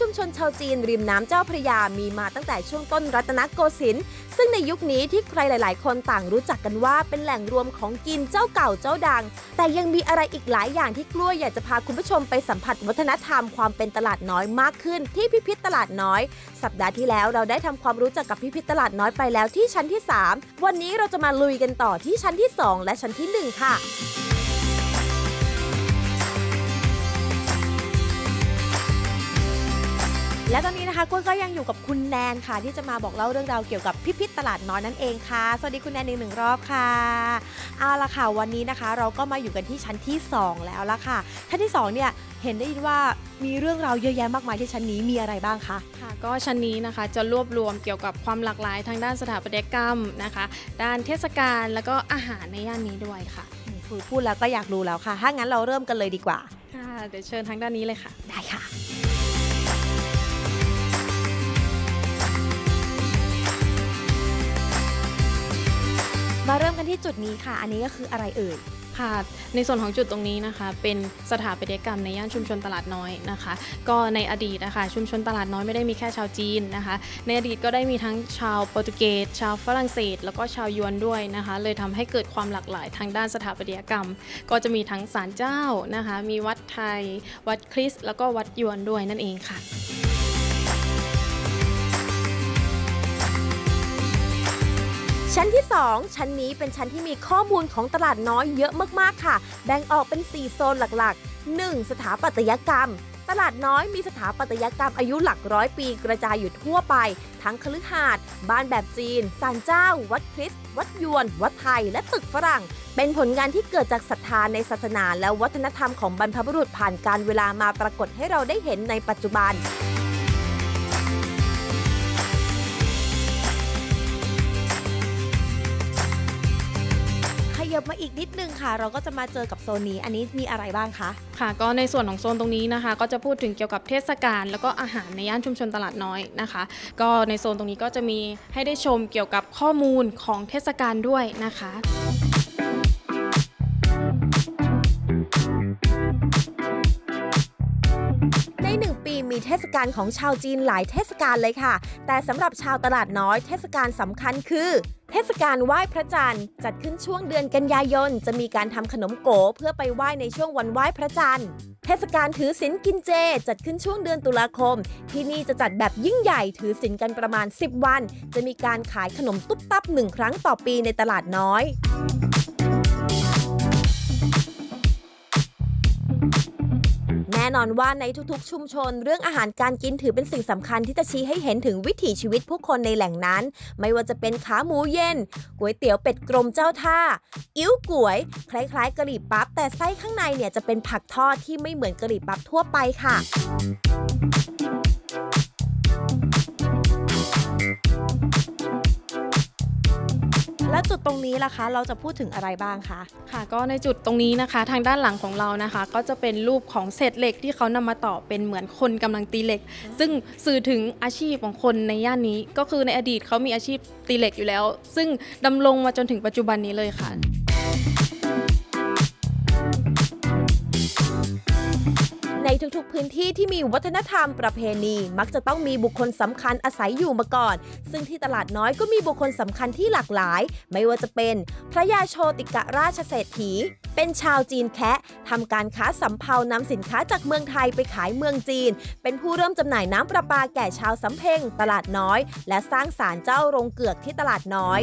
ชุมชนชาวจีนริมน้ำเจ้าพระยามีมาตั้งแต่ช่วงต้นรัตนโกสินทร์ซึ่งในยุคนี้ที่ใครหลาย ๆ คนต่างรู้จักกันว่าเป็นแหล่งรวมของกินเจ้าเก่าเจ้าดัง แต่ยังมีอะไรอีกหลายอย่างที่กล้วยอยากจะพาคุณผู้ชมไปสัมผัสวัฒนธรรมความเป็นตลาดน้อยมากขึ้น ที่พิพิธตลาดน้อย สัปดาห์ที่แล้วเราได้ทำความรู้จักกับพิพิธตลาดน้อยไปแล้วที่ชั้นที่ 3 วันนี้เราจะมาลุยกันต่อที่ชั้นที่ 2 และชั้นทีหนึ่1 ค่ะ และตอนนี้นะคะกล้วยก็ยังอยู่กับคุณแนนค่ะ ที่จะมาบอกเล่าเรื่องราวเกี่ยวกับพิพิธตลาดน้อยนั่นเองค่ะ สวัสดีคุณแนนอีกหนึ่งรอบค่ะเอาละค่ะวันนี้นะคะ เราก็มาอยู่กันที่ชั้นที่ 2 แล้วละค่ะชั้นที่2เนี่ยเห็นได้ยินว่ามีเรื่องราวเยอะแยะมากมายที่ชั้นนี้มีอะไรบ้างคะค่ะ ก็ชั้นนี้นะคะจะรวบรวมเกี่ยวกับความหลากหลายทางด้านสถาปัตยกรรมนะคะ ด้านเทศกาลแล้วก็อาหารในย่านนี้ด้วยค่ะพูดพูดแล้วก็อยากรู้แล้วค่ะถ้างั้นเราเริ่มกันเลยดีกว่าค่ะเดี๋ยวเชิญทางด้านนี้เลยค่ะ ได้ค่ะ ที่จุดนี้ค่ะ อันนี้ก็คืออะไรเอ่ย ค่ะ ในส่วนของจุดตรงนี้นะคะ เป็นสถาปัตยกรรมในย่านชุมชนตลาดน้อยนะคะ ก็ในอดีตนะคะชุมชนตลาดน้อยไม่ได้มีแค่ชาวจีนนะคะ ในอดีตก็ได้มีทั้งชาวโปรตุเกส ชาวฝรั่งเศส แล้วก็ชาวยวนด้วยนะคะ เลยทำให้เกิดความหลากหลายทางด้านสถาปัตยกรรม ก็จะมีทั้งศาลเจ้านะคะ มีวัดไทย วัดคริสต์แล้วก็วัดยวนด้วยนั่นเองค่ะ ชั้นที่ 2 ชั้นนี้เป็นชั้นที่มีข้อมูลของตลาดน้อยเยอะมากๆค่ะ แบ่งออกเป็น 4 โซนหลักๆ 1. สถาปัตยกรรม ตลาดน้อยมีสถาปัตยกรรมอายุหลักร้อยปีกระจายอยู่ทั่วไป ทั้งคฤหาสน์บ้านแบบจีนศาลเจ้า วัดคริสต์วัดยวน วัดไทย และตึกฝรั่ง เป็นผลงานที่เกิดจากศรัทธาในศาสนาและวัฒนธรรมของบรรพบุรุษผ่านการเวลามาปรากฏให้เราได้เห็นในปัจจุบัน ยับมาอีกนิดนึงค่ะ เราก็จะมาเจอกับโซนนี้ อันนี้มีอะไรบ้างคะค่ะ ก็ในส่วนของโซนตรงนี้นะคะ ก็จะพูดถึงเกี่ยวกับเทศกาลแล้วก็อาหารในย่านชุมชนตลาดน้อยนะคะ ก็ในโซนตรงนี้ก็จะมีให้ได้ชมเกี่ยวกับข้อมูลของเทศกาลด้วยนะคะ มีเทศกาลของชาวจีนหลายเทศกาลเลยค่ะ แต่สำหรับชาวตลาดน้อยเทศกาลสำคัญคือเทศกาลไหว้พระจันทร์จัดขึ้นช่วงเดือนกันยายน จะมีการทำขนมโกเพื่อไปไหว้ในช่วงวันไหว้พระจันทร์เทศกาลถือศีลกินเจ จัดขึ้นช่วงเดือนตุลาคม ที่นี่จะจัดแบบยิ่งใหญ่ถือศีลกันประมาณ 10 วัน จะมีการขายขนมตุ๊บตับหนึ่งครั้งต่อปีในตลาดน้อย น่นอนว่าในทุกๆ ชุมชน เรื่องอาหารการกินถือเป็นสิ่งสำคัญที่จะชี้ให้เห็นถึงวิถีชีวิตผู้คนในแหล่งนั้น ไม่ว่าจะเป็นขาหมูเย็นก๋วยเตี๋ยวเป็ดกรมเจ้าท่า อิ่วก๋วย คล้ายๆกะหรี่ปั๊บแต่ไส้ข้างในเนี่ยจะเป็นผักทอดที่ไม่เหมือนกะหรี่ปั๊บทั่วไปค่ะ แล้วจุดตรงนี้ล่ะคะ เราจะพูดถึงอะไรบ้างคะ ค่ะ ก็ในจุดตรงนี้นะคะ ทางด้านหลังของเรานะคะ ก็จะเป็นรูปของเศษเหล็กที่เขานำมาต่อเป็นเหมือนคนกำลังตีเหล็ก ซึ่งสื่อถึงอาชีพของคนในย่านนี้ ก็คือในอดีตเขามีอาชีพตีเหล็กอยู่แล้ว ซึ่งดำรงมาจนถึงปัจจุบันนี้เลยค่ะ ในทุกๆ พื้นที่ที่มีวัฒนธรรมประเพณี มักจะต้องมีบุคคลสำคัญอาศัยอยู่มาก่อน ซึ่งที่ตลาดน้อยก็มีบุคคลสำคัญที่หลากหลาย ไม่ว่าจะเป็น พระยาโชติกะราชเศรษฐี เป็นชาวจีนแคะทำการค้าสำเภานำสินค้าจากเมืองไทยไปขายเมืองจีน เป็นผู้เริ่มจำหน่ายน้ำประปาแก่ชาวสำเพ็งตลาดน้อย และสร้างศาลเจ้าโรงเกือกที่ตลาดน้อย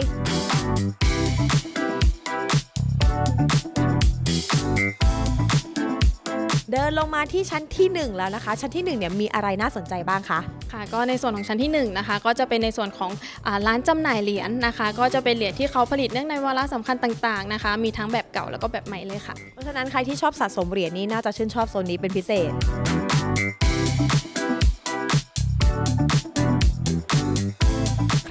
เดินลงมาที่ชั้นที่หนึ่งแล้วนะคะ ชั้นที่หนึ่งเนี่ยมีอะไรน่าสนใจบ้างคะค่ะก็ในส่วนของชั้นที่1นงนะคะก็จะเป็นในส่วนของอาร้านจำหน่ายเหรียญนะคะ ก็จะเป็นเหรียญที่เขาผลิตเนื่องในวาระสำคัญต่างๆนะคะ มีทั้งแบบเก่าแล้วก็แบบใหม่เลยค่ะ เพราะฉะนั้นใครที่ชอบสะสมเหรียญนี้น่าจะชื่นชอบโซนนี้เป็นพิเศษ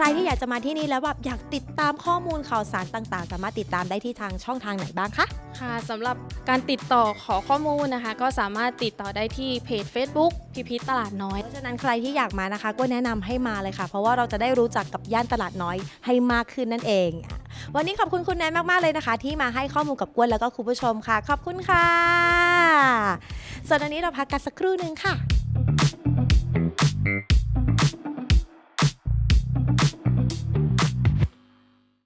รที่อยากจะมาที่นี่แล้วแบบอยากติดตามข้อมูลข่าวสารต่างๆ สามารถติดตามได้ที่ทางช่องทางไหนบ้างคะค่ะสำหรับการติดต่อขอข้อมูลนะคะ ก็สามารถติดต่อได้ที่เพจ Facebook พิพิธตลาดน้อย เพราะฉะนั้นใครที่อยากมานะคะ ก็แนะนำให้มาเลยค่ะ เพราะว่าเราจะได้รู้จักกับย่านตลาดน้อยให้มากขึ้นนั่นเองอะวันนี้ขอบคุณคุณแนนมากๆเลยนะคะ ที่มาให้ข้อมูลกับกวนแล้วก็คุณผู้ชมค่ะ ขอบคุณค่ะส่วนอันนี้เราพักกันสักครู่หนึ่งค่ะ